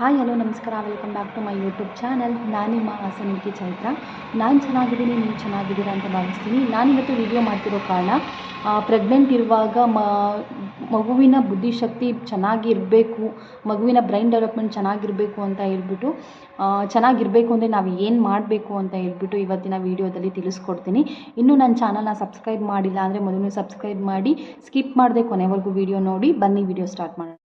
Hi, hello, ನಮಸ್ಕಾರ. Welcome back to my YouTube channel ನಾನು ನಿಮ್ಮ ಹಾಸನಿಕೆ ಚೈತ್ರ. ನಾನು ಚೆನ್ನಾಗಿದ್ದೀನಿ, ನೀವು ಚೆನ್ನಾಗಿದ್ದೀರಾ ಅಂತ ಭಾವಿಸ್ತೀನಿ. ನಾನು ಇವತ್ತು ವಿಡಿಯೋ ಮಾಡ್ತಿರೋ ಕಾರಣ ಪ್ರೆಗ್ನೆಂಟ್ ಇರುವಾಗ ಮ, ಮಗುವಿನ ಬುದ್ಧಿಶಕ್ತಿ ಚೆನ್ನಾಗಿರಬೇಕು, ಮಗುವಿನ ಬ್ರೈನ್ ಡೆವಲಪ್ಮೆಂಟ್ ಚೆನ್ನಾಗಿರಬೇಕು ಅಂತ ಹೇಳ್ಬಿಟ್ಟು ಚೆನ್ನಾಗಿರಬೇಕು ಅಂದರೆ ನಾವು ಏನು ಮಾಡಬೇಕು ಅಂತ ಹೇಳ್ಬಿಟ್ಟು ಇವತ್ತಿನ ವಿಡಿಯೋದಲ್ಲಿ ತಿಳಿಸ್ಕೊಡ್ತೀನಿ. ಇನ್ನೂ ನನ್ನ ಚಾನಲ್ನ ಸಬ್ಸ್ಕ್ರೈಬ್ ಮಾಡಿಲ್ಲ ಅಂದರೆ ಮೊದಲು ಸಬ್ಸ್ಕ್ರೈಬ್ ಮಾಡಿ ಸ್ಕಿಪ್ ಮಾಡದೆ ಕೊನೆವರೆಗೂ ವೀಡಿಯೋ ನೋಡಿ. ಬನ್ನಿ ವಿಡಿಯೋ ಸ್ಟಾರ್ಟ್ ಮಾಡೋಣ.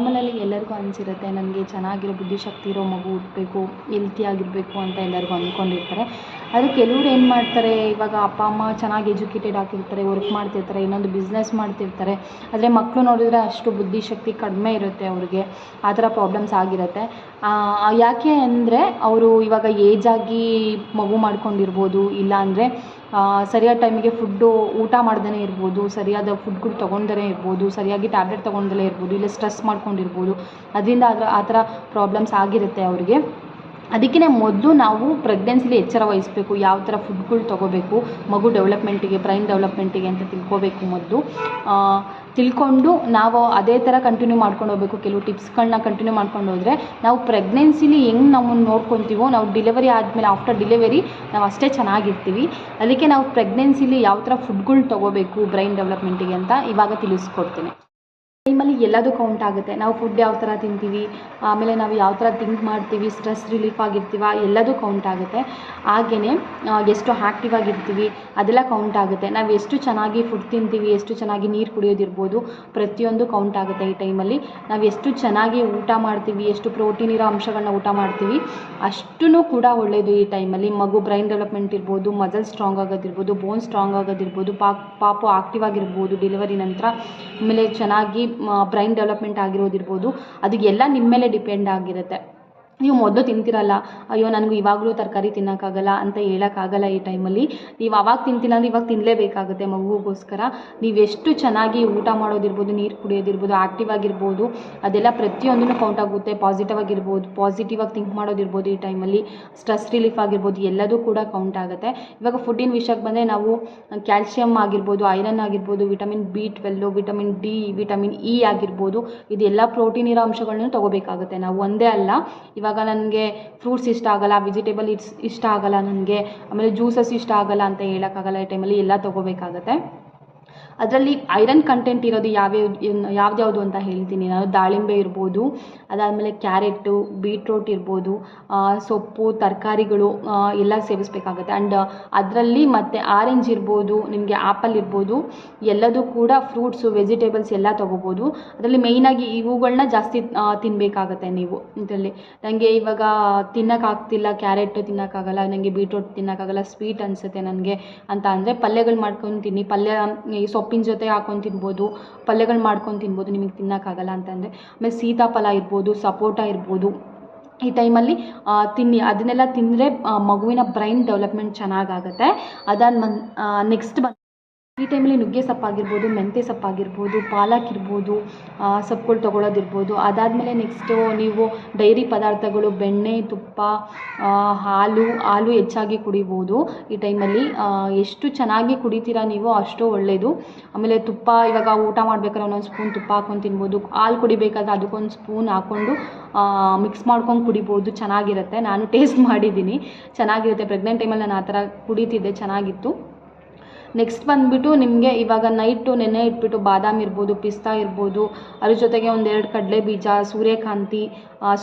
ನಾರ್ಮಲಲ್ಲಿ ಎಲ್ಲರಿಗೂ ಅನಿಸಿರುತ್ತೆ ನನಗೆ ಚೆನ್ನಾಗಿರೋ ಬುದ್ಧಿಶಕ್ತಿ ಇರೋ ಮಗು ಹುಟ್ಟಬೇಕು ಹೆಲ್ತಿಯಾಗಿರಬೇಕು ಅಂತ ಎಲ್ಲರಿಗೂ ಅಂದ್ಕೊಂಡಿರ್ತಾರೆ ಆದರೆ ಕೆಲವ್ರು ಏನು ಮಾಡ್ತಾರೆ, ಇವಾಗ ಅಪ್ಪ, ಅಮ್ಮ ಚೆನ್ನಾಗಿ ಎಜುಕೇಟೆಡ್ ಆಗಿರ್ತಾರೆ ವರ್ಕ್ ಮಾಡ್ತಿರ್ತಾರೆ, ಇನ್ನೊಂದು ಬಿಸ್ನೆಸ್ ಮಾಡ್ತಿರ್ತಾರೆ. ಆದರೆ ಮಕ್ಕಳು ನೋಡಿದರೆ ಅಷ್ಟು ಬುದ್ಧಿಶಕ್ತಿ ಕಡಿಮೆ ಇರುತ್ತೆ ಅವ್ರಿಗೆ, ಆ ಥರ ಪ್ರಾಬ್ಲಮ್ಸ್ ಆಗಿರುತ್ತೆ. ಯಾಕೆ ಅಂದರೆ, ಅವರು ಇವಾಗ ಏಜಾಗಿ ಮಗು ಮಾಡ್ಕೊಂಡಿರ್ಬೋದು, ಇಲ್ಲ ಅಂದರೆ ಸರಿಯಾದ ಟೈಮಿಗೆ ಫುಡ್ಡು ಊಟ ಮಾಡ್ದೇ ಇರ್ಬೋದು, ಸರಿಯಾದ ಫುಡ್ಗಳು ತೊಗೊಂಡೇ ಇರ್ಬೋದು, ಸರಿಯಾಗಿ ಟ್ಯಾಬ್ಲೆಟ್ ತೊಗೊಂಡಲೇ ಇರ್ಬೋದು, ಇಲ್ಲ ಸ್ಟ್ರೆಸ್ ಮಾಡ್ಕೊಂಡಿರ್ಬೋದು. ಅದರಿಂದ ಅದರ ಆ ಥರ ಪ್ರಾಬ್ಲಮ್ಸ್ ಆಗಿರುತ್ತೆ ಅವ್ರಿಗೆ. ಅದಕ್ಕೆ ಮೊದಲು ನಾವು ಪ್ರೆಗ್ನೆನ್ಸಿಲಿ ಎಚ್ಚರ ವಹಿಸಬೇಕು, ಯಾವ ಥರ ಫುಡ್ಗಳು ತೊಗೋಬೇಕು, ಮಗು ಡೆವಲಪ್ಮೆಂಟಿಗೆ ಬ್ರೈನ್ ಡೆವಲಪ್ಮೆಂಟಿಗೆ ಅಂತ ತಿಳ್ಕೊಬೇಕು ಮೊದಲು. ತಿಳ್ಕೊಂಡು ನಾವು ಅದೇ ಥರ ಕಂಟಿನ್ಯೂ ಮಾಡ್ಕೊಂಡು ಹೋಗಬೇಕು. ಕೆಲವು ಟಿಪ್ಸ್ಗಳನ್ನ ಕಂಟಿನ್ಯೂ ಮಾಡ್ಕೊಂಡು ಹೋದರೆ ನಾವು ಪ್ರೆಗ್ನೆನ್ಸಿಲಿ ಹೆಂಗೆ ನಮ್ಮನ್ನು ನೋಡ್ಕೊತೀವೋ, ನಾವು ಡಿಲಿವರಿ ಆದಮೇಲೆ ಆಫ್ಟರ್ ಡಿಲಿವರಿ ನಾವು ಅಷ್ಟೇ ಚೆನ್ನಾಗಿರ್ತೀವಿ. ಅದಕ್ಕೆ ನಾವು ಪ್ರೆಗ್ನೆನ್ಸಿಲಿ ಯಾವ ಥರ ಫುಡ್ಗಳು ತೊಗೋಬೇಕು ಬ್ರೈನ್ ಡೆವಲಪ್ಮೆಂಟಿಗೆ ಅಂತ ಇವಾಗ ತಿಳಿಸ್ಕೊಡ್ತೀನಿ. ಟೈಮಲ್ಲಿ ಎಲ್ಲದೂ ಕೌಂಟ್ ಆಗುತ್ತೆ. ನಾವು ಫುಡ್ ಯಾವ ಥರ ತಿಂತೀವಿ, ಆಮೇಲೆ ನಾವು ಯಾವ ಥರ ಥಿಂಕ್ ಮಾಡ್ತೀವಿ ಸ್ಟ್ರೆಸ್ ರಿಲೀಫ್ ಆಗಿರ್ತೀವ ಎಲ್ಲದೂ ಕೌಂಟ್ ಆಗುತ್ತೆ. ಹಾಗೆಯೇ ಎಷ್ಟು ಆ್ಯಕ್ಟಿವ್ ಆಗಿರ್ತೀವಿ, ಅದೆಲ್ಲ ಕೌಂಟ್ ಆಗುತ್ತೆ. ನಾವು ಎಷ್ಟು ಚೆನ್ನಾಗಿ ಫುಡ್ ತಿಂತೀವಿ, ಎಷ್ಟು ಚೆನ್ನಾಗಿ ನೀರು ಕುಡಿಯೋದಿರ್ಬೋದು, ಪ್ರತಿಯೊಂದು ಕೌಂಟ್ ಆಗುತ್ತೆ ಈ ಟೈಮಲ್ಲಿ ನಾವು ಎಷ್ಟು ಚೆನ್ನಾಗಿ ಊಟ ಮಾಡ್ತೀವಿ, ಎಷ್ಟು ಪ್ರೋಟೀನ್ ಇರೋ ಅಂಶಗಳನ್ನ ಊಟ ಮಾಡ್ತೀವಿ ಅಷ್ಟೂ ಕೂಡ ಒಳ್ಳೆಯದು ಈ ಟೈಮಲ್ಲಿ ಮಗು ಬ್ರೈನ್ ಡೆವಲಪ್ಮೆಂಟ್ ಇರ್ಬೋದು ಮಜಲ್ ಸ್ಟ್ರಾಂಗ್ ಆಗೋದಿರ್ಬೋದು ಬೋನ್ ಸ್ಟ್ರಾಂಗ್ ಆಗೋದಿರ್ಬೋದು, ಪಾಕ್, ಪಾಪು ಆಕ್ಟಿವ್ ಆಗಿರ್ಬೋದು ಡೆಲಿವರಿ ನಂತರ. ಆಮೇಲೆ ಚೆನ್ನಾಗಿ ಬ್ರೈನ್ ಡೆವಲಪ್ಮೆಂಟ್ ಆಗಿರೋದಿರ್ಬೋದು. ಅದು ಎಲ್ಲ ನಿಮ್ಮ ಮೇಲೆ ಡಿಪೆಂಡ್ ಆಗಿರುತ್ತೆ. ನೀವು ಮೊದಲು ತಿಂತಿರಲ್ಲ, ಅಯ್ಯೋ, ನನಗೂ ಇವಾಗಲೂ ತರಕಾರಿ ತಿನ್ನೋಕ್ಕಾಗಲ್ಲ ಅಂತ ಹೇಳೋಕ್ಕಾಗಲ್ಲ ಈ ಟೈಮಲ್ಲಿ. ನೀವು ಅವಾಗ ತಿಂತಿಲ್ಲ ಅಂದರೆ ಇವಾಗ ತಿನ್ನಲೇಬೇಕಾಗುತ್ತೆ ಮಗುಗೋಸ್ಕರ. ನೀವೆಷ್ಟು ಚೆನ್ನಾಗಿ ಊಟ ಮಾಡೋದಿರ್ಬೋದು, ನೀರು ಕುಡಿಯೋದಿರ್ಬೋದು ಆ್ಯಕ್ಟಿವ್ ಆಗಿರ್ಬೋದು, ಅದೆಲ್ಲ ಪ್ರತಿಯೊಂದೂ ಕೌಂಟ್ ಆಗುತ್ತೆ. ಪಾಸಿಟಿವ್ ಆಗಿರ್ಬೋದು, ಪಾಸಿಟಿವ್ ಆಗಿ ಥಿಂಕ್ ಮಾಡೋದಿರ್ಬೋದು ಈ ಟೈಮಲ್ಲಿ. ಸ್ಟ್ರೆಸ್ ರಿಲೀಫ್ ಆಗಿರ್ಬೋದು, ಎಲ್ಲದೂ ಕೂಡ ಕೌಂಟ್ ಆಗುತ್ತೆ. ಇವಾಗ ಫುಡ್ಡಿನ ವಿಷಯಕ್ಕೆ ಬಂದರೆ ನಾವು ಕ್ಯಾಲ್ಸಿಯಂ ಆಗಿರ್ಬೋದು, ಐರನ್ ಆಗಿರ್ಬೋದು, vitamin B twelve vitamin D, vitamin E ಆಗಿರ್ಬೋದು. ಇದೆಲ್ಲ ಪ್ರೋಟೀನ್ ಇರೋ ಅಂಶಗಳನ್ನೂ ತೊಗೋಬೇಕಾಗುತ್ತೆ. ನಾವು ಒಂದೇ ಅಲ್ಲ, ಇವಾಗ ಇವಾಗ ನನಗೆ ಫ್ರೂಟ್ಸ್ ಇಷ್ಟ ಆಗಲ್ಲ ವೆಜಿಟೇಬಲ್ ಇಟ್ಸ್ ಇಷ್ಟ ಆಗಲ್ಲ ನನಗೆ, ಆಮೇಲೆ ಜ್ಯೂಸಸ್ ಇಷ್ಟ ಆಗಲ್ಲ ಅಂತ ಹೇಳೋಕ್ಕಾಗಲ್ಲ ಈ ಟೈಮಲ್ಲಿ ಎಲ್ಲ ತೊಗೋಬೇಕಾಗತ್ತೆ. ಅದರಲ್ಲಿ ಐರನ್ ಕಂಟೆಂಟ್ ಇರೋದು ಯಾವ್ಯಾವ, ಯಾವ್ದ್ಯಾವುದು ಅಂತ ಹೇಳ್ತೀನಿ. ನಾನು ದಾಳಿಂಬೆ ಇರ್ಬೋದು, ಅದಾದಮೇಲೆ ಕ್ಯಾರೆಟು ಬೀಟ್ರೋಟ್ ಇರ್ಬೋದು ಸೊಪ್ಪು, ತರಕಾರಿಗಳು ಎಲ್ಲ ಸೇವಿಸಬೇಕಾಗತ್ತೆ. ಆ್ಯಂಡ್ ಅದರಲ್ಲಿ ಮತ್ತು ಆರೆಂಜ್ ಇರ್ಬೋದು, ನಿಮಗೆ ಆ್ಯಪಲ್ ಇರ್ಬೋದು, ಎಲ್ಲದೂ ಕೂಡ ಫ್ರೂಟ್ಸು ವೆಜಿಟೇಬಲ್ಸ್ ಎಲ್ಲ ತೊಗೋಬೋದು. ಅದರಲ್ಲಿ ಮೇಯ್ನಾಗಿ ಇವುಗಳನ್ನ ಜಾಸ್ತಿ ತಿನ್ನಬೇಕಾಗತ್ತೆ ನೀವು. ಇದರಲ್ಲಿ ನನಗೆ ಇವಾಗ ತಿನ್ನೋಕ್ಕಾಗ್ತಿಲ್ಲ ಕ್ಯಾರೆಟ್ ತಿನ್ನೋಕ್ಕಾಗಲ್ಲ ನನಗೆ ಬೀಟ್ರೋಟ್ ತಿನ್ನೋಕ್ಕಾಗಲ್ಲ ಸ್ವೀಟ್ ಅನಿಸುತ್ತೆ ನನಗೆ ಅಂತ ಅಂದರೆ ಪಲ್ಯಗಳು ಮಾಡ್ಕೊಂಡು ತಿನ್ನಿ. ಪಲ್ಯ, ಈ ಸೊಪ್ಪಿನ ಜೊತೆ ಹಾಕೊಂಡು ತಿನ್ಬೋದು, ಪಲ್ಯಗಳು ಮಾಡ್ಕೊಂಡು ತಿನ್ಬೋದು, ನಿಮಗೆ ತಿನ್ನೋಕ್ಕಾಗಲ್ಲ ಅಂತಂದರೆ. ಆಮೇಲೆ ಸೀತಾಫಲ ಇರ್ಬೋದು, ಸಪೋಟ ಇರ್ಬೋದು. ಈ ಟೈಮಲ್ಲಿ ತಿನ್ನಿ, ಅದನ್ನೆಲ್ಲ ತಿಂದರೆ ಮಗುವಿನ ಬ್ರೈನ್ ಡೆವಲಪ್ಮೆಂಟ್ ಚೆನ್ನಾಗಾಗುತ್ತೆ ಅದಾದ ಮನ್ ನೆಕ್ಸ್ಟ್ ಬಂದು ಈ ಟೈಮಲ್ಲಿ ನುಗ್ಗೆ ಸೊಪ್ಪಾಗಿರ್ಬೋದು, ಮೆಂತ್ಯ ಸೊಪ್ಪಾಗಿರ್ಬೋದು ಪಾಲಕ್ ಇರ್ಬೋದು ಸೊಪ್ಪುಗಳು ತೊಗೊಳೋದಿರ್ಬೋದು. ಅದಾದಮೇಲೆ ನೆಕ್ಸ್ಟು ನೀವು ಡೈರಿ ಪದಾರ್ಥಗಳು, ಬೆಣ್ಣೆ, ತುಪ್ಪ ಹಾಲು ಹಾಲು ಹೆಚ್ಚಾಗಿ ಕುಡಿಬೋದು ಈ ಟೈಮಲ್ಲಿ ಎಷ್ಟು ಚೆನ್ನಾಗಿ ಕುಡಿತೀರ ನೀವು ಅಷ್ಟು ಒಳ್ಳೆಯದು ಆಮೇಲೆ ತುಪ್ಪ, ಇವಾಗ ಊಟ ಮಾಡ್ಬೇಕಾದ್ರೆ ಒಂದೊಂದು ಸ್ಪೂನ್ ತುಪ್ಪ ಹಾಕೊಂಡು ತಿನ್ಬೋದು. ಹಾಲು ಕುಡಿಬೇಕಾದ್ರೆ ಅದಕ್ಕೊಂದು ಸ್ಪೂನ್ ಹಾಕ್ಕೊಂಡು ಮಿಕ್ಸ್ ಮಾಡ್ಕೊಂಡು ಕುಡಿಬೋದು. ಚೆನ್ನಾಗಿರುತ್ತೆ. ನಾನು ಟೇಸ್ಟ್ ಮಾಡಿದ್ದೀನಿ. ಚೆನ್ನಾಗಿರುತ್ತೆ. ಪ್ರೆಗ್ನೆಂಟ್ ಟೈಮಲ್ಲಿ ನಾನು ಆ ಥರ ಕುಡಿತಿದ್ದೆ. ಚೆನ್ನಾಗಿತ್ತು. ನೆಕ್ಸ್ಟ್ ಬಂದುಬಿಟ್ಟು ನಿಮಗೆ ಇವಾಗ ನೈಟು ನೆನೆ ಇಟ್ಬಿಟ್ಟು ಬಾದಾಮಿ ಇರ್ಬೋದು, ಪಿಸ್ತಾ ಇರ್ಬೋದು, ಅದ್ರ ಜೊತೆಗೆ ಒಂದೆರಡು ಕಡಲೆ ಬೀಜ, ಸೂರ್ಯಕಾಂತಿ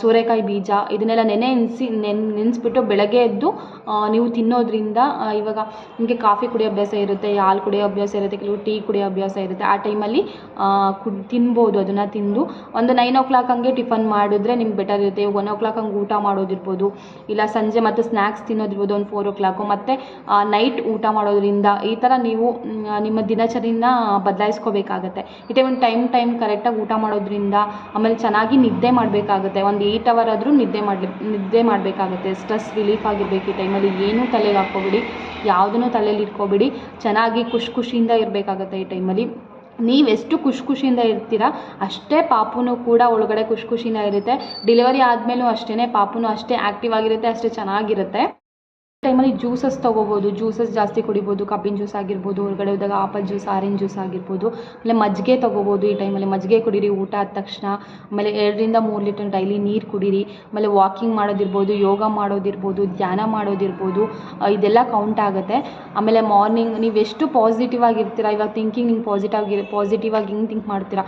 ಸೋರೆಕಾಯಿ ಬೀಜ, ಇದನ್ನೆಲ್ಲ ನೆನೆ ನೆನೆಸಿ ನೆನ್, ನೆನೆಸ್ಬಿಟ್ಟು ಬೆಳಗ್ಗೆ ಎದ್ದು ನೀವು ತಿನ್ನೋದ್ರಿಂದ ಇವಾಗ ನಿಮಗೆ ಕಾಫಿ ಕುಡಿಯೋ ಅಭ್ಯಾಸ ಇರುತ್ತೆ, ಹಾಲು ಕುಡಿಯೋ ಅಭ್ಯಾಸ ಇರುತ್ತೆ, ಕೆಲವು ಟೀ ಕುಡಿಯೋ ಅಭ್ಯಾಸ ಇರುತ್ತೆ. ಆ ಟೈಮಲ್ಲಿ ಕುಡ್ ತಿನ್ಬೋದು ಅದನ್ನು ತಿಂದು. ಒಂದು ನೈನ್ ಓ ಕ್ಲಾಕ್ ಹಂಗೆ ಟಿಫನ್ ಮಾಡಿದ್ರೆ ನಿಮ್ಗೆ ಬೆಟರ್ ಇರುತ್ತೆ. ಒನ್ ಓ ಕ್ಲಾಕ್ ಹಂಗೆ ಊಟ ಮಾಡೋದಿರ್ಬೋದು. ಇಲ್ಲ ಸಂಜೆ ಮತ್ತು ಸ್ನ್ಯಾಕ್ಸ್ ತಿನ್ನೋದಿರ್ಬೋದು, ಒಂದು ಫೋರ್ ಓ ಕ್ಲಾಕು ಮತ್ತು ನೈಟ್ ಊಟ ಮಾಡೋದ್ರಿಂದ ಈ ಥರ ನೀವು ನಿಮ್ಮ ದಿನಚರಿನ ಬದಲಾಯಿಸ್ಕೋಬೇಕಾಗತ್ತೆ. ಈ ಟೈಮ್ ಟೈಮ್ ಟೈಮ್ ಕರೆಕ್ಟಾಗಿ ಊಟ ಮಾಡೋದ್ರಿಂದ ಆಮೇಲೆ ಚೆನ್ನಾಗಿ ನಿದ್ದೆ ಮಾಡಬೇಕಾಗತ್ತೆ. ಒಂದು ಏಯ್ಟ್ ಅವರ್ ಆದರೂ ನಿದ್ದೆ ಮಾಡಲಿ, ನಿದ್ದೆ ಮಾಡಬೇಕಾಗತ್ತೆ. ಸ್ಟ್ರೆಸ್ ರಿಲೀಫ್ ಆಗಿರಬೇಕು ಈ ಟೈಮಲ್ಲಿ. ಏನೂ ತಲೆಗೆ ಹಾಕ್ಕೋಬೇಡಿ. ಯಾವುದನ್ನು ತಲೆಯಲ್ಲಿ ಇಟ್ಕೋಬೇಡಿ. ಚೆನ್ನಾಗಿ ಖುಷಿ ಖುಷಿಯಿಂದ ಇರಬೇಕಾಗತ್ತೆ ಈ ಟೈಮಲ್ಲಿ. ನೀವೆಷ್ಟು ಖುಷಿ ಖುಷಿಯಿಂದ ಇರ್ತೀರ, ಅಷ್ಟೇ ಪಾಪುನೂ ಕೂಡ ಒಳಗಡೆ ಖುಷಿ ಖುಷಿಯಿಂದ ಇರುತ್ತೆ. ಡೆಲಿವರಿ ಆದಮೇಲೂ ಅಷ್ಟೇ ಪಾಪುನು ಅಷ್ಟೇ ಆ್ಯಕ್ಟಿವ್ ಆಗಿರುತ್ತೆ, ಅಷ್ಟೇ ಚೆನ್ನಾಗಿರುತ್ತೆ. ಟೈಮಲ್ಲಿ ಜ್ಯೂಸಸ್ ತೊಗೋಬೋದು ಜ್ಯೂಸಸ್ ಜಾಸ್ತಿ ಕುಡಿಬೋದು ಕಬ್ಬಿನ ಜ್ಯೂಸ್ ಆಗಿರ್ಬೋದು, ಹೊರಗಡೆ ಹೋದಾಗ ಆಪಲ್ ಜ್ಯೂಸ್ ಆರೆಂಜ್ ಜ್ಯೂಸ್ ಆಗಿರ್ಬೋದು, ಆಮೇಲೆ ಮಜ್ಜಿಗೆ ತೊಗೋಬೋದು ಈ ಟೈಮಲ್ಲಿ ಮಜ್ಜಿಗೆ ಕುಡೀರಿ, ಊಟ ಆದ ತಕ್ಷಣ, ಆಮೇಲೆ ಎರಡರಿಂದ ಮೂರು ಲೀಟರ್ ಡೈಲಿ ನೀರು ಕುಡೀರಿ, ಆಮೇಲೆ ವಾಕಿಂಗ್ ಮಾಡೋದಿರ್ಬೋದು, ಯೋಗ ಮಾಡೋದಿರ್ಬೋದು, ಧ್ಯಾನ ಮಾಡೋದಿರ್ಬೋದು ಇದೆಲ್ಲ ಕೌಂಟ್ ಆಗುತ್ತೆ. ಆಮೇಲೆ ಮಾರ್ನಿಂಗ್ ನೀವು ಎಷ್ಟು ಪಾಸಿಟಿವ್ ಆಗಿರ್ತೀರ, ಇವಾಗ ಥಿಂಕಿಂಗ್ ಹಿಂಗೆ ಪಾಸಿಟಿವ್ ಆಗಿ ಪಾಸಿಟಿವ್ ಆಗಿ ಹಿಂಗೆ ಥಿಂಕ್ ಮಾಡ್ತೀರಾ?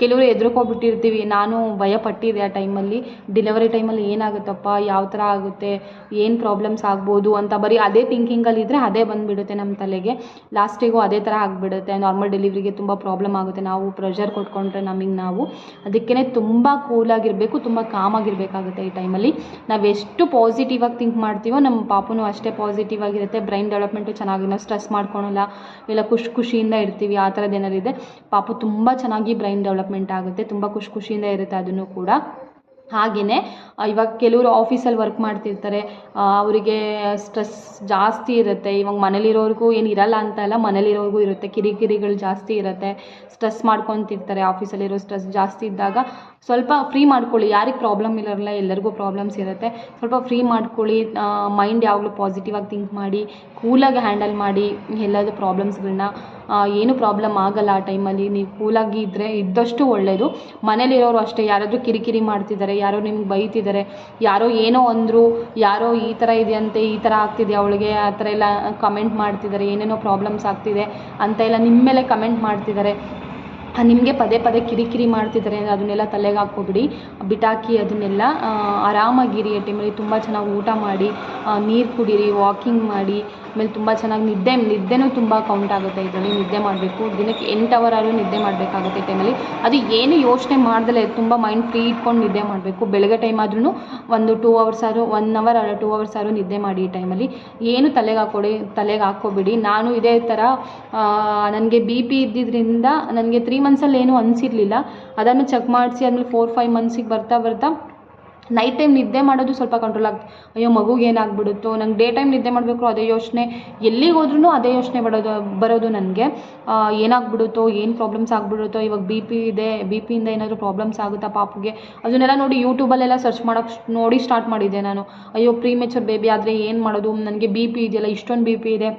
ಕೆಲವರು ಹೆದ್ರುಕೊಬಿಟ್ಟಿರ್ತೀವಿ ನಾನು ಭಯ ಪಟ್ಟಿದ್ದೆ ಆ ಟೈಮಲ್ಲಿ. ಡೆಲಿವರಿ ಟೈಮಲ್ಲಿ ಏನಾಗುತ್ತಪ್ಪ? ಯಾವ ಥರ ಆಗುತ್ತೆ? ಏನು ಪ್ರಾಬ್ಲಮ್ಸ್ ಆಗ್ಬೋದು ಅಂತ ಬರೀ ಅದೇ ಥಿಂಕಿಂಗಲ್ಲಿ ಇದ್ದರೆ ಅದೇ ಬಂದುಬಿಡುತ್ತೆ ನಮ್ಮ ತಲೆಗೆ. ಲಾಸ್ಟಿಗೂ ಅದೇ ಥರ ಆಗಿಬಿಡುತ್ತೆ. ನಾರ್ಮಲ್ ಡೆಲಿವರಿಗೆ ತುಂಬ ಪ್ರಾಬ್ಲಮ್ ಆಗುತ್ತೆ. ನಾವು ಪ್ರೆಷರ್ ಕೊಟ್ಕೊಂಡ್ರೆ ನಮಗೆ ನಾವು. ಅದಕ್ಕೇ ತುಂಬ ಕೂಲಾಗಿರಬೇಕು ತುಂಬ ಕಾಮಾಗಿರಬೇಕಾಗುತ್ತೆ ಈ ಟೈಮಲ್ಲಿ. ನಾವು ಎಷ್ಟು ಪಾಸಿಟಿವ್ ಆಗಿ ಥಿಂಕ್ ಮಾಡ್ತೀವೋ, ನಮ್ಮ ಪಾಪುನೂ ಅಷ್ಟೇ ಪಾಸಿಟಿವ್ ಆಗಿರುತ್ತೆ. ಬ್ರೈನ್ ಡೆವಲಪ್ಮೆಂಟು ಚೆನ್ನಾಗಿ ಸ್ಟ್ರೆಸ್ ಮಾಡ್ಕೊಳಲ್ಲ. ಇಲ್ಲ ಖುಷಿ ಖುಷಿಯಿಂದ ಇರ್ತೀವಿ. ಆ ಥರದ್ದು ಏನಾರಿದೆ ಪಾಪು ತುಂಬ ಚೆನ್ನಾಗಿ ಬ್ರೈನ್ ಡೆವಲಪ್ಮೆಂಟ್ ಆಗುತ್ತೆ, ತುಂಬ ಖುಷಿ ಖುಷಿಯಿಂದ ಇರುತ್ತೆ ಅದನ್ನು ಕೂಡ. ಹಾಗೆಯೇ ಇವಾಗ ಕೆಲವರು ಆಫೀಸಲ್ಲಿ ವರ್ಕ್ ಮಾಡ್ತಿರ್ತಾರೆ ಅವರಿಗೆ ಸ್ಟ್ರೆಸ್ ಜಾಸ್ತಿ ಇರುತ್ತೆ. ಇವಾಗ ಮನೇಲಿರೋರ್ಗೂ ಏನು ಇರಲ್ಲ ಅಂತ ಅಲ್ಲ, ಮನೇಲಿರೋರ್ಗೂ ಇರುತ್ತೆ, ಕಿರಿಕಿರಿಗಳು ಜಾಸ್ತಿ ಇರುತ್ತೆ. ಸ್ಟ್ರೆಸ್ ಮಾಡ್ಕೊತಿರ್ತಾರೆ ಆಫೀಸಲ್ಲಿರೋ ಸ್ಟ್ರೆಸ್ ಜಾಸ್ತಿ ಇದ್ದಾಗ. ಸ್ವಲ್ಪ ಫ್ರೀ ಮಾಡ್ಕೊಳ್ಳಿ, ಯಾರಿಗೆ ಪ್ರಾಬ್ಲಮ್ ಇರೋಲ್ಲ, ಎಲ್ಲರಿಗೂ ಪ್ರಾಬ್ಲಮ್ಸ್ ಇರುತ್ತೆ. ಸ್ವಲ್ಪ ಫ್ರೀ ಮಾಡ್ಕೊಳ್ಳಿ ಮೈಂಡ್ ಯಾವಾಗಲೂ ಪಾಸಿಟಿವ್ ಆಗಿ ಥಿಂಕ್ ಮಾಡಿ ಕೂಲಾಗಿ ಹ್ಯಾಂಡಲ್ ಮಾಡಿ ಎಲ್ಲದೂ ಪ್ರಾಬ್ಲಮ್ಸ್ಗಳನ್ನ ಏನು ಪ್ರಾಬ್ಲಮ್ ಆಗಲ್ಲ ಆ ಟೈಮಲ್ಲಿ ನೀವು ಕೂಲಾಗಿ ಇದ್ದರೆ ಇದ್ದಷ್ಟು ಒಳ್ಳೆಯದು ಮನೇಲಿರೋರು ಅಷ್ಟೇ, ಯಾರಾದರೂ ಕಿರಿಕಿರಿ ಮಾಡ್ತಿದ್ದಾರೆ ಯಾರೋ ನಿಮ್ಗೆ ಬೈತಿದ್ದಾರೆ ಯಾರೋ ಏನೋ ಅಂದರು, ಯಾರೋ ಈ ಥರ ಇದೆಯಂತೆ, ಈ ಥರ ಆಗ್ತಿದೆ ಅವಳಿಗೆ, ಆ ಥರ ಎಲ್ಲ ಕಮೆಂಟ್ ಮಾಡ್ತಿದ್ದಾರೆ ಏನೇನೋ ಪ್ರಾಬ್ಲಮ್ಸ್ ಆಗ್ತಿದೆ ಅಂತ ಎಲ್ಲ ನಿಮ್ಮ ಮೇಲೆ ಕಮೆಂಟ್ ಮಾಡ್ತಿದ್ದಾರೆ ನಿಮಗೆ ಪದೇ ಪದೇ ಕಿರಿಕಿರಿ ಮಾಡ್ತಿದ್ದಾರೆ ಅದನ್ನೆಲ್ಲ ತಲೆಗೆ ಹಾಕ್ಕೊಬಿಡಿ. ಬಿಟಾಕಿ ಅದನ್ನೆಲ್ಲ ಆರಾಮಾಗಿರಿ ಆ ಟೈಮಲ್ಲಿ ತುಂಬ ಚೆನ್ನಾಗಿ ಊಟ ಮಾಡಿ ನೀರು ಕುಡೀರಿ ವಾಕಿಂಗ್ ಮಾಡಿ ಆಮೇಲೆ ತುಂಬ ಚೆನ್ನಾಗಿ ನಿದ್ದೆ ನಿದ್ದೆನೂ ತುಂಬ ಕೌಂಟ್ ಆಗುತ್ತೆ ಇದರಲ್ಲಿ ನಿದ್ದೆ ಮಾಡಬೇಕು. ದಿನಕ್ಕೆ ಎಂಟು ಅವರ್ ಆದರೂ ನಿದ್ದೆ ಮಾಡಬೇಕಾಗುತ್ತೆ ಈ ಟೈಮಲ್ಲಿ ಅದು ಏನು ಯೋಚನೆ ಮಾಡ್ದಲೇ ತುಂಬ ಮೈಂಡ್ ಫ್ರೀ ಇಟ್ಕೊಂಡು ನಿದ್ದೆ ಮಾಡಬೇಕು. ಬೆಳಗ್ಗೆ ಟೈಮ್ ಆದ್ರೂ ಒಂದು ಟೂ ಅವರ್ಸ್ ಆದರೂ ಒನ್ ಅವರ್ ಅಲ್ಲ ಟೂ ಅವರ್ಸ್ ಆದರೂ ನಿದ್ದೆ ಮಾಡಿ ಈ ಟೈಮಲ್ಲಿ ಏನು ತಲೆಗೆ ಹಾಕೊಡಿ, ತಲೆಗೆ ಹಾಕೋಬೇಡಿ ನಾನು ಇದೇ ಥರ ನನಗೆ ಬಿ ಪಿ ಇದ್ದಿದ್ದರಿಂದ ನನಗೆ ತ್ರೀ ಮಂತ್ಸಲ್ಲಿ ಏನೂ ಅನಿಸಿರಲಿಲ್ಲ. ಅದನ್ನು ಚೆಕ್ ಮಾಡಿಸಿ ಆದಮೇಲೆ ಫೋರ್ ಫೈವ್ ಮಂತ್ಸಿಗೆ ಬರ್ತಾ ಬರ್ತಾ ನೈಟ್ ಟೈಮ್ ನಿದ್ದೆ ಮಾಡೋದು ಸ್ವಲ್ಪ ಕಂಟ್ರೋಲ್ ಆಗುತ್ತೆ. ಅಯ್ಯೋ, ಮಗುಗೆ ಏನಾಗ್ಬಿಡುತ್ತೋ, ನಂಗೆ ಡೇ ಟೈಮ್ ನಿದ್ದೆ ಮಾಡಬೇಕು, ಅದೇ ಯೋಚನೆ. ಎಲ್ಲಿಗೆ ಹೋದ್ರೂ ಅದೇ ಯೋಚನೆ ಬರೋದು ಬರೋದು ನನಗೆ. ಏನಾಗ್ಬಿಡುತ್ತೋ, ಏನು ಪ್ರಾಬ್ಲಮ್ಸ್ ಆಗ್ಬಿಡುತ್ತೋ, ಇವಾಗ ಬಿ ಪಿ ಇದೆ ಬಿ ಪಿಯಿಂದ ಏನಾದರೂ ಪ್ರಾಬ್ಲಮ್ಸ್ ಆಗುತ್ತಾ ಪಾಪುಗೆ? ಅದನ್ನೆಲ್ಲ ನೋಡಿ ಯೂಟ್ಯೂಬಲ್ಲೆಲ್ಲ ಸರ್ಚ್ ಮಾಡೋಕ್ಕೆ ನೋಡಿ ಸ್ಟಾರ್ಟ್ ಮಾಡಿದ್ದೆ ನಾನು. ಅಯ್ಯೋ ಪ್ರೀ ಮೆಚೂರ್ ಬೇಬಿ ಆದರೆ ಏನು ಮಾಡೋದು? ನನಗೆ ಬಿ ಪಿ ಇದೆಯಲ್ಲ, ಇಷ್ಟೊಂದು ಬಿ ಪಿ ಇದೆ.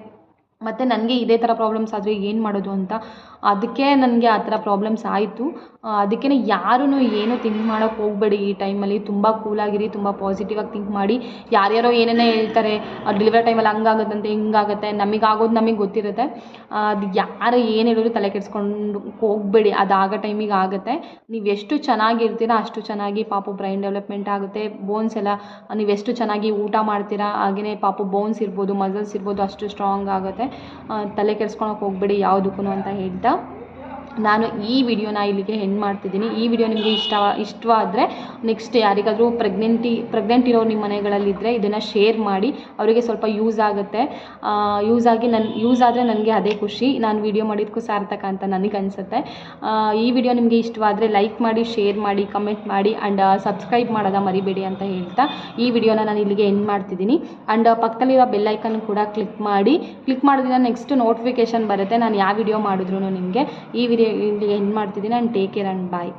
ಮತ್ತು ನನಗೆ ಇದೇ ಥರ ಪ್ರಾಬ್ಲಮ್ಸ್ ಆದರೆ ಏನು ಮಾಡೋದು ಅಂತ? ಅದಕ್ಕೆ ನನಗೆ ಆ ಥರ ಪ್ರಾಬ್ಲಮ್ಸ್ ಆಯಿತು. ಅದಕ್ಕೆ ಯಾರೂ ಏನು ಥಿಂಕ್ ಮಾಡೋಕ್ಕೆ ಹೋಗಬೇಡಿ. ಈ ಟೈಮಲ್ಲಿ ತುಂಬ ಕೂಲಾಗಿರಿ ತುಂಬ ಪಾಸಿಟಿವ್ ಆಗಿ ಥಿಂಕ್ ಮಾಡಿ. ಯಾರ್ಯಾರೋ ಏನೇನೋ ಹೇಳ್ತಾರೆ ಡೆಲಿವರಿ ಟೈಮಲ್ಲಿ ಹಂಗಾಗುತ್ತಂತೆ, ಹಿಂಗಾಗುತ್ತೆ ನಮಗೆ ಆಗೋದು ನಮಗೆ ಗೊತ್ತಿರುತ್ತೆ. ಅದು ಯಾರು ಏನು ಹೇಳಿದ್ರು ತಲೆ ಕೆಡಿಸ್ಕೊಂಡು ಹೋಗಬೇಡಿ. ಅದು ಆಗೋ ಟೈಮಿಗೆ ಆಗುತ್ತೆ. ನೀವು ಎಷ್ಟು ಚೆನ್ನಾಗಿರ್ತೀರಾ ಅಷ್ಟು ಚೆನ್ನಾಗಿ ಪಾಪು ಬ್ರೈನ್ ಡೆವಲಪ್ಮೆಂಟ್ ಆಗುತ್ತೆ. ಬೋನ್ಸ್ ಎಲ್ಲ, ನೀವು ಎಷ್ಟು ಚೆನ್ನಾಗಿ ಊಟ ಮಾಡ್ತೀರಾ ಹಾಗೆಯೇ ಪಾಪು ಬೋನ್ಸ್ ಇರ್ಬೋದು ಮಸಲ್ಸ್ ಇರ್ಬೋದು ಅಷ್ಟು ಸ್ಟ್ರಾಂಗ್ ಆಗುತ್ತೆ. ತಲೆ ಕೆಡಿಸ್ಕೊಳಕ್ಕೆ ಹೋಗಬೇಡಿ ಯಾವುದಕ್ಕೂ ಅಂತ ಹೇಳ್ತಾ. ನಾನು ಈ ವಿಡಿಯೋನ ಇಲ್ಲಿಗೆ ಹೆಂಡ್ ಮಾಡ್ತಿದ್ದೀನಿ. ಈ ವಿಡಿಯೋ ನಿಮಗೆ ಇಷ್ಟ, ಇಷ್ಟವಾದರೆ ನೆಕ್ಸ್ಟ್ ಯಾರಿಗಾದರೂ ಪ್ರೆಗ್ನೆಂಟಿ ಪ್ರೆಗ್ನೆಂಟ್ ಇರೋರು ನಿಮ್ಮ ಮನೆಗಳಲ್ಲಿದ್ದರೆ ಇದನ್ನು ಶೇರ್ ಮಾಡಿ. ಅವರಿಗೆ ಸ್ವಲ್ಪ ಯೂಸ್ ಆಗುತ್ತೆ. ಯೂಸ್ ಆಗಿ ನನ್ನ ಯೂಸ್ ಆದರೆ ನನಗೆ ಅದೇ ಖುಷಿ. ನಾನು ವಿಡಿಯೋ ಮಾಡಿದ್ದಕ್ಕೂ ಸಾರ್ಥಕ ಅಂತ ನನಗೆ ಅನಿಸುತ್ತೆ. ಈ ವಿಡಿಯೋ ನಿಮಗೆ ಇಷ್ಟವಾದರೆ ಲೈಕ್ ಮಾಡಿ ಶೇರ್ ಮಾಡಿ ಕಮೆಂಟ್ ಮಾಡಿ ಆ್ಯಂಡ್ ಸಬ್ಸ್ಕ್ರೈಬ್ ಮಾಡೋದ ಮರಿಬೇಡಿ ಅಂತ ಹೇಳ್ತಾ ಈ ವಿಡಿಯೋನ ನಾನು ಇಲ್ಲಿಗೆ ಎಂಡ್ ಮಾಡ್ತಿದ್ದೀನಿ. ಆ್ಯಂಡ್ ಪಕ್ಕದಲ್ಲಿರೋ ಬೆಲ್ಲೈಕನ್ ಕೂಡ ಕ್ಲಿಕ್ ಮಾಡಿ. ಕ್ಲಿಕ್ ಮಾಡಿದ್ರೆ ನೆಕ್ಸ್ಟ್ ನೋಟಿಫಿಕೇಶನ್ ಬರುತ್ತೆ. ನಾನು ಯಾವ ವಿಡಿಯೋ ಮಾಡಿದ್ರು ನಿಮಗೆ ಈ ವಿಡಿಯೋ ಇಲ್ಲಿಗೆ ಎಂಡ್ ಮಾಡ್ತಿದ್ದೀನಿ. And take care and bye